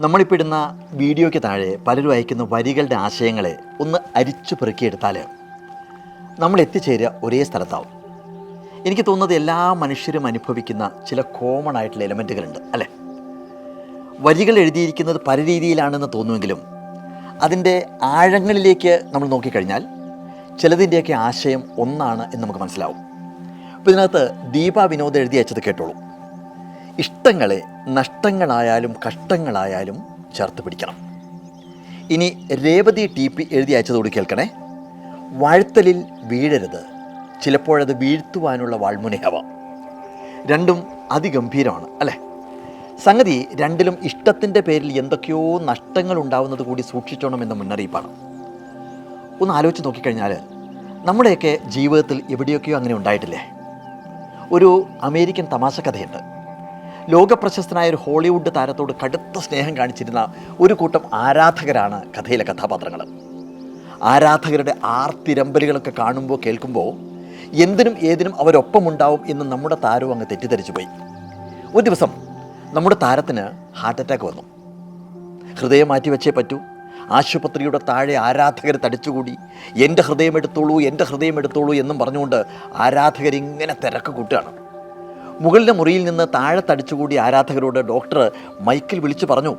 നമ്മളിപ്പോൾ ഇടുന്ന വീഡിയോയ്ക്ക് താഴെ പലരും അയക്കുന്ന വരികളുടെ ആശയങ്ങളെ ഒന്ന് അരിച്ചു പെറുക്കിയെടുത്താൽ നമ്മൾ എത്തിച്ചേരുക ഒരേ സ്ഥലത്താവും. എനിക്ക് തോന്നുന്നത് എല്ലാ മനുഷ്യരും അനുഭവിക്കുന്ന ചില കോമൺ ആയിട്ടുള്ള എലമെന്റുകളുണ്ട് അല്ലേ? വരികൾ എഴുതിയിരിക്കുന്നത് പല രീതിയിലാണെന്ന് തോന്നുമെങ്കിലും അതിന്റെ ആഴങ്ങളിലേക്ക് നമ്മൾ നോക്കിക്കഴിഞ്ഞാൽ ചിലതിന്റെയൊക്കെ ആശയം ഒന്നാണ് എന്ന് നമുക്ക് മനസ്സിലാവും. അപ്പോൾ ഇതിനകത്ത് ദീപ വിനോദ് എഴുതി അയച്ചത് കേട്ടോളൂ. ഇഷ്ടങ്ങളെ നഷ്ടങ്ങളായാലും കഷ്ടങ്ങളായാലും ചേർത്ത് പിടിക്കണം. ഇനി രേവതി ടി പി എഴുതി അയച്ചതോട് കേൾക്കണേ. വാഴ്ത്തലിൽ വീഴരുത്. ചിലപ്പോഴത് വീഴ്ത്തുവാനുള്ള വാൾമുനയാവാം. രണ്ടും അതിഗംഭീരമാണ് അല്ലേ? സംഗതി രണ്ടിലും ഇഷ്ടത്തിന്റെ പേരിൽ എന്തൊക്കെയോ നഷ്ടങ്ങൾ ഉണ്ടാവുന്നത് കൂടി സൂക്ഷിച്ചോണം എന്ന മുന്നറിയിപ്പാണ്. ഒന്ന് ആലോചിച്ച് നോക്കിക്കഴിഞ്ഞാൽ നമ്മുടെയൊക്കെ ജീവിതത്തിൽ എവിടെയൊക്കെയോ അങ്ങനെ ഉണ്ടായിട്ടില്ലേ? ഒരു അമേരിക്കൻ തമാശ കഥയുണ്ട്. ലോകപ്രശസ്തനായ ഒരു ഹോളിവുഡ് താരത്തോട് കടുത്ത സ്നേഹം കാണിച്ചിരുന്ന ഒരു കൂട്ടം ആരാധകരാണ് കഥയിലെ കഥാപാത്രങ്ങൾ ആരാധകരുടെ ആർത്തിരമ്പലുകളൊക്കെ കാണുമ്പോൾ കേൾക്കുമ്പോൾ എന്തിനും ഏതിനും അവരൊപ്പമുണ്ടാവും എന്ന് നമ്മുടെ താരവും അങ്ങ് തെറ്റിദ്ധരിച്ചു പോയി. ഒരു ദിവസം നമ്മുടെ താരത്തിന് ഹാർട്ട് അറ്റാക്ക് വന്നു. ഹൃദയം മാറ്റി മാറ്റിവെച്ചേ പറ്റൂ. ആശുപത്രിയുടെ താഴെ ആരാധകർ തടിച്ചുകൂടി. എന്റെ ഹൃദയം എടുത്തോളൂ എന്റെ ഹൃദയം എടുത്തോളൂ എന്നും പറഞ്ഞുകൊണ്ട് ആരാധകരിങ്ങനെ തിരക്ക് കൂട്ടുകയാണ്. മുകളിലെ മുറിയിൽ നിന്ന് താഴെ തടിച്ചുകൂടി ആരാധകരോട് ഡോക്ടർ മൈക്കിൽ വിളിച്ചു പറഞ്ഞു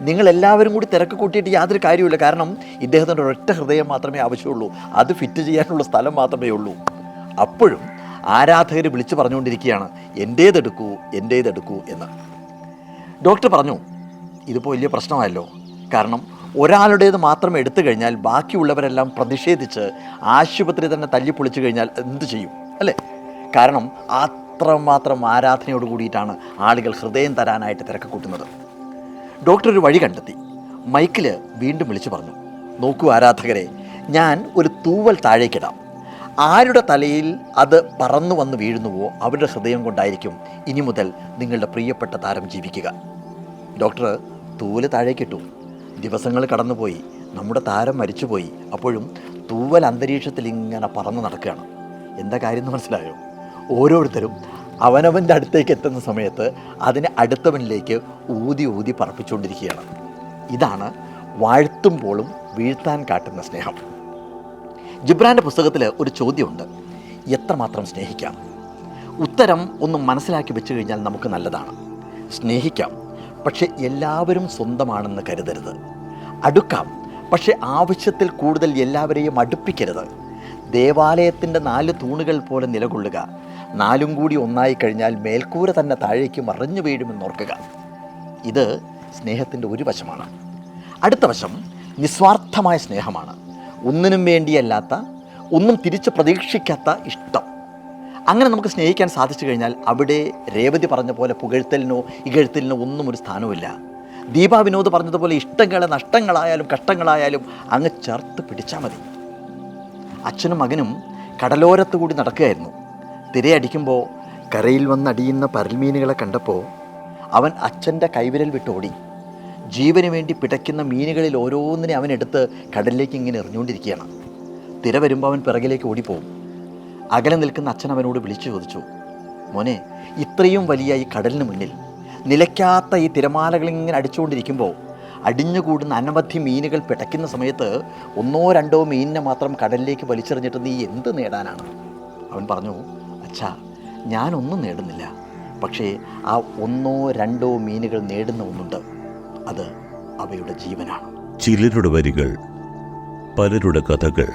നിങ്ങൾ എല്ലാവരും കൂടി തിരക്ക് കൂട്ടിയിട്ട് യാതൊരു കാര്യമില്ല കാരണം ഇദ്ദേഹത്തിന്റെ ഒരൊറ്റ ഹൃദയം മാത്രമേ ആവശ്യമുള്ളൂ. അത് ഫിറ്റ് ചെയ്യാനുള്ള സ്ഥലം മാത്രമേ ഉള്ളൂ. അപ്പോഴും ആരാധകർ വിളിച്ചു പറഞ്ഞുകൊണ്ടിരിക്കുകയാണ് എന്റേതെടുക്കൂ എന്റേതെടുക്കൂ എന്ന്. ഡോക്ടർ പറഞ്ഞു ഇതിപ്പോൾ വലിയ പ്രശ്നമായല്ലോ. കാരണം ഒരാളുടേത് മാത്രം എടുത്തു കഴിഞ്ഞാൽ ബാക്കിയുള്ളവരെല്ലാം പ്രതിഷേധിച്ച് ആശുപത്രി തന്നെ തല്ലിപ്പൊളിച്ചു കഴിഞ്ഞാൽ എന്ത് ചെയ്യും? അല്ലേ? കാരണം അത്രമാത്രം ആരാധനയോട് കൂടിയിട്ടാണ് ആളുകൾ ഹൃദയം തരാനായിട്ട് തിരക്ക് കൂട്ടുന്നത്. ഡോക്ടർ ഒരു വഴി കണ്ടെത്തി. മൈക്കിൽ വീണ്ടും വിളിച്ചു പറഞ്ഞു. നോക്കൂ ആരാധകരെ ഞാൻ ഒരു തൂവൽ താഴേക്കിടാം. ആരുടെ തലയിൽ അത് പറന്നു വന്ന് വീഴുന്നുവോ അവരുടെ ഹൃദയം കൊണ്ടായിരിക്കും ഇനി മുതൽ നിങ്ങളുടെ പ്രിയപ്പെട്ട താരം ജീവിക്കുക. ഡോക്ടർ തൂവൽ താഴേക്കിട്ടു. ദിവസങ്ങൾ കടന്നുപോയി. നമ്മുടെ താരം മരിച്ചുപോയി. അപ്പോഴും തൂവൽ അന്തരീക്ഷത്തിൽ ഇങ്ങനെ പറന്ന് നടക്കുകയാണ്. എന്താ കാര്യം എന്ന് മനസ്സിലായോ? ഓരോരുത്തരും അവനവന്റെ അടുത്തേക്ക് എത്തുന്ന സമയത്ത് അതിനെ അടുത്തവനിലേക്ക് ഊതി ഊതി പറപ്പിച്ചുകൊണ്ടിരിക്കുകയാണ്. ഇതാണ് വാഴ്ത്തുമ്പോഴും വീഴ്ത്താൻ കാട്ടുന്ന സ്നേഹം. ജിബ്രാന്റെ പുസ്തകത്തിൽ ഒരു ചോദ്യമുണ്ട്. എത്രമാത്രം സ്നേഹിക്കാം? ഉത്തരം ഒന്ന് മനസ്സിലാക്കി വെച്ച് കഴിഞ്ഞാൽ നമുക്ക് നല്ലതാണ്. സ്നേഹിക്കാം പക്ഷെ എല്ലാവരും സ്വന്തമാണെന്ന് കരുതരുത്. അടുക്കാം പക്ഷെ ആവശ്യത്തിൽ കൂടുതൽ എല്ലാവരെയും അടുപ്പിക്കരുത്. ദേവാലയത്തിന്റെ നാല് തൂണുകൾ പോലെ നിലകൊള്ളുക നാലും കൂടി ഒന്നായി കഴിഞ്ഞാൽ മേൽക്കൂര തന്നെ താഴേക്ക് മറിഞ്ഞു വീഴുമെന്നോർക്കുക ഇത് സ്നേഹത്തിന്റെ ഒരു വശമാണ്. അടുത്ത വശം നിസ്വാർത്ഥമായ സ്നേഹമാണ്. ഒന്നിനും വേണ്ടിയല്ലാത്ത ഒന്നും തിരിച്ച് പ്രതീക്ഷിക്കാത്ത ഇഷ്ടം. അങ്ങനെ നമുക്ക് സ്നേഹിക്കാൻ സാധിച്ചു കഴിഞ്ഞാൽ അവിടെ രേവതി പറഞ്ഞ പോലെ പുകഴ്ത്തലിനോ ഇകഴ്ത്തലിനോ ഒന്നും ഒരു സ്ഥാനവുമില്ല. ദീപാ വിനോദ് പറഞ്ഞതുപോലെ ഇഷ്ടങ്ങൾ നഷ്ടങ്ങളായാലും കഷ്ടങ്ങളായാലും അങ്ങ് ചേർത്ത് പിടിച്ചാൽ മതി. അച്ഛനും മകനും കടലോരത്തു കൂടി നടക്കുകയായിരുന്നു. തിരയടിക്കുമ്പോൾ കരയിൽ വന്നടിയുന്ന പരൽമീനുകളെ കണ്ടപ്പോൾ അവൻ അച്ഛന്റെ കൈവിരൽ വിട്ടോടി. ജീവന് വേണ്ടി പിടയ്ക്കുന്ന മീനുകളിൽ ഓരോന്നിനെ അവൻ എടുത്ത് കടലിലേക്ക് ഇങ്ങനെ എറിഞ്ഞുകൊണ്ടിരിക്കുകയാണ്. തിര വരുമ്പോൾ അവൻ പിറകിലേക്ക് ഓടിപ്പോവും. അകലെ നിൽക്കുന്ന അച്ഛൻ അവനോട് വിളിച്ചു ചോദിച്ചു മോനെ ഇത്രയും വലിയ ഈ കടലിന് മുന്നിൽ നിലയ്ക്കാത്ത ഈ തിരമാലകൾ ഇങ്ങനെ അടിച്ചുകൊണ്ടിരിക്കുമ്പോൾ അടിഞ്ഞുകൂടുന്ന അനവധി മീനുകൾ പിടയ്ക്കുന്ന സമയത്ത് ഒന്നോ രണ്ടോ മീനിനെ മാത്രം കടലിലേക്ക് വലിച്ചെറിഞ്ഞിട്ട് നീ എന്ത് നേടാനാണ്? അവൻ പറഞ്ഞു അച്ഛാ ഞാനൊന്നും നേടുന്നില്ല. പക്ഷേ ആ ഒന്നോ രണ്ടോ മീനുകൾ നേടുന്ന ഒന്നുണ്ട്. അത് അവയുടെ ജീവനാണ്. ചിലരുടെ വരികൾ പലരുടെ കഥകൾ